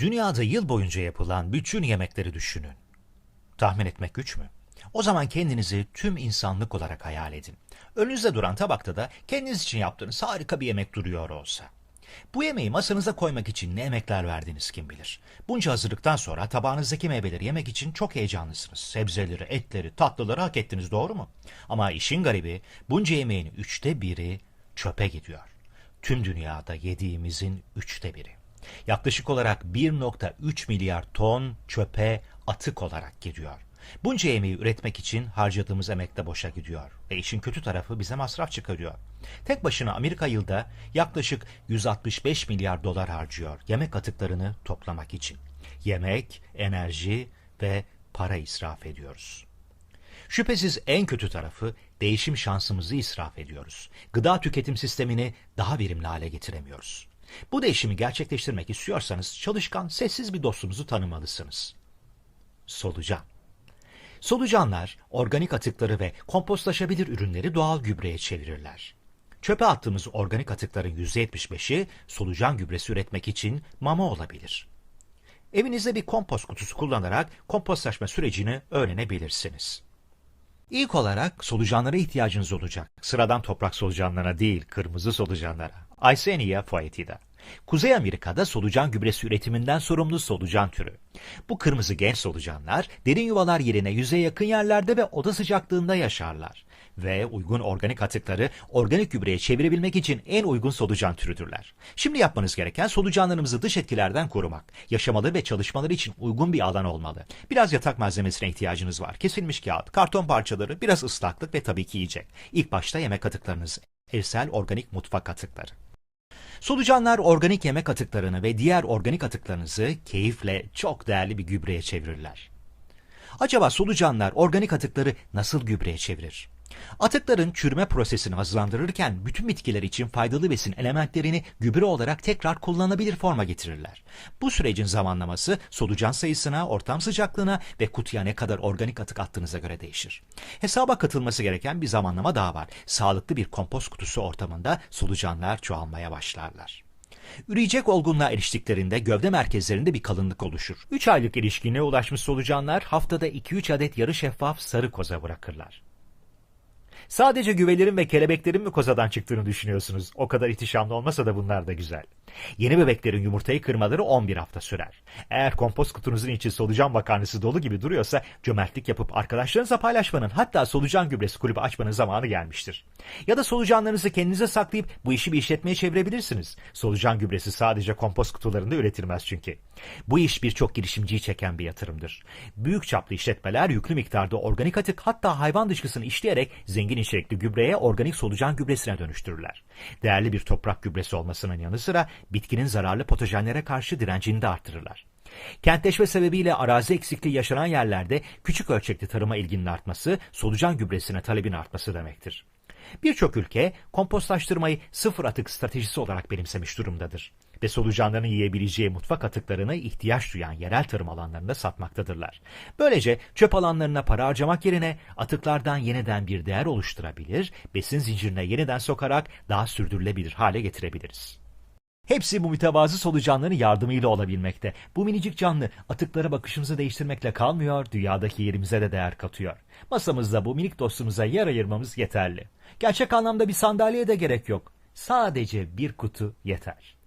Dünyada yıl boyunca yapılan bütün yemekleri düşünün. Tahmin etmek güç mü? O zaman kendinizi tüm insanlık olarak hayal edin. Önünüzde duran tabakta da kendiniz için yaptığınız harika bir yemek duruyor olsa. Bu yemeği masanıza koymak için ne emekler verdiniz kim bilir. Bunca hazırlıktan sonra tabağınızdaki meyveleri yemek için çok heyecanlısınız. Sebzeleri, etleri, tatlıları hak ettiniz doğru mu? Ama işin garibi bunca yemeğin üçte biri çöpe gidiyor. Tüm dünyada yediğimizin üçte biri. Yaklaşık olarak 1.3 milyar ton çöpe atık olarak gidiyor. Bunca yemeği üretmek için harcadığımız emek de boşa gidiyor. Ve işin kötü tarafı bize masraf çıkarıyor. Tek başına Amerika yılda yaklaşık 165 milyar dolar harcıyor yemek atıklarını toplamak için. Yemek, enerji ve para israf ediyoruz. Şüphesiz en kötü tarafı değişim şansımızı israf ediyoruz. Gıda tüketim sistemini daha verimli hale getiremiyoruz. Bu değişimi gerçekleştirmek istiyorsanız çalışkan, sessiz bir dostumuzu tanımalısınız. Solucan. Solucanlar organik atıkları ve kompostlaşabilir ürünleri doğal gübreye çevirirler. Çöpe attığımız organik atıkların %75'i solucan gübresi üretmek için mama olabilir. Evinizde bir kompost kutusu kullanarak kompostlaşma sürecini öğrenebilirsiniz. İlk olarak solucanlara ihtiyacınız olacak. Sıradan toprak solucanlarına değil, kırmızı solucanlara. Aysenia foetida. Kuzey Amerika'da solucan gübresi üretiminden sorumlu solucan türü. Bu kırmızı genç solucanlar derin yuvalar yerine yüzeye yakın yerlerde ve oda sıcaklığında yaşarlar. Ve uygun organik atıkları organik gübreye çevirebilmek için en uygun solucan türüdürler. Şimdi yapmanız gereken solucanlarımızı dış etkilerden korumak. Yaşamaları ve çalışmaları için uygun bir alan olmalı. Biraz yatak malzemesine ihtiyacınız var. Kesilmiş kağıt, karton parçaları, biraz ıslaklık ve tabii ki yiyecek. İlk başta yemek atıklarınız. Evsel organik mutfak atıkları. Solucanlar organik yemek atıklarını ve diğer organik atıklarınızı keyifle çok değerli bir gübreye çevirirler. Acaba solucanlar organik atıkları nasıl gübreye çevirir? Atıkların çürüme prosesini hızlandırırken bütün bitkiler için faydalı besin elementlerini gübre olarak tekrar kullanılabilir forma getirirler. Bu sürecin zamanlaması solucan sayısına, ortam sıcaklığına ve kutuya ne kadar organik atık attığınıza göre değişir. Hesaba katılması gereken bir zamanlama daha var. Sağlıklı bir kompost kutusu ortamında solucanlar çoğalmaya başlarlar. Üreyecek olgunluğa eriştiklerinde gövde merkezlerinde bir kalınlık oluşur. 3 aylık erişkinliğe ulaşmış solucanlar haftada 2-3 adet yarı şeffaf sarı koza bırakırlar. Sadece güvelerin ve kelebeklerin mi kozadan çıktığını düşünüyorsunuz? O kadar ihtişamlı olmasa da bunlar da güzel. Yeni bebeklerin yumurtayı kırmaları 11 hafta sürer. Eğer kompost kutunuzun içi solucan makarnası dolu gibi duruyorsa cömertlik yapıp arkadaşlarınızla paylaşmanın hatta solucan gübresi kulübü açmanın zamanı gelmiştir. Ya da solucanlarınızı kendinize saklayıp bu işi bir işletmeye çevirebilirsiniz. Solucan gübresi sadece kompost kutularında üretilmez çünkü. Bu iş birçok girişimciyi çeken bir yatırımdır. Büyük çaplı işletmeler yüklü miktarda organik atık hatta hayvan dışkısını işleyerek zengin içerikli gübreye organik solucan gübresine dönüştürürler. Değerli bir toprak gübresi olmasının yanı sıra bitkinin zararlı patojenlere karşı direncini de artırırlar. Kentleşme sebebiyle arazi eksikliği yaşanan yerlerde küçük ölçekli tarıma ilginin artması, solucan gübresine talebin artması demektir. Birçok ülke kompostlaştırmayı sıfır atık stratejisi olarak benimsemiş durumdadır ve solucanların yiyebileceği mutfak atıklarını ihtiyaç duyan yerel tarım alanlarında satmaktadırlar. Böylece çöp alanlarına para harcamak yerine atıklardan yeniden bir değer oluşturabilir, besin zincirine yeniden sokarak daha sürdürülebilir hale getirebiliriz. Hepsi bu mütevazı solucanların yardımıyla olabilmekte. Bu minicik canlı atıklara bakışımızı değiştirmekle kalmıyor, dünyadaki yerimize de değer katıyor. Masamızda bu minik dostumuza yer ayırmamız yeterli. Gerçek anlamda bir sandalyeye de gerek yok. Sadece bir kutu yeter.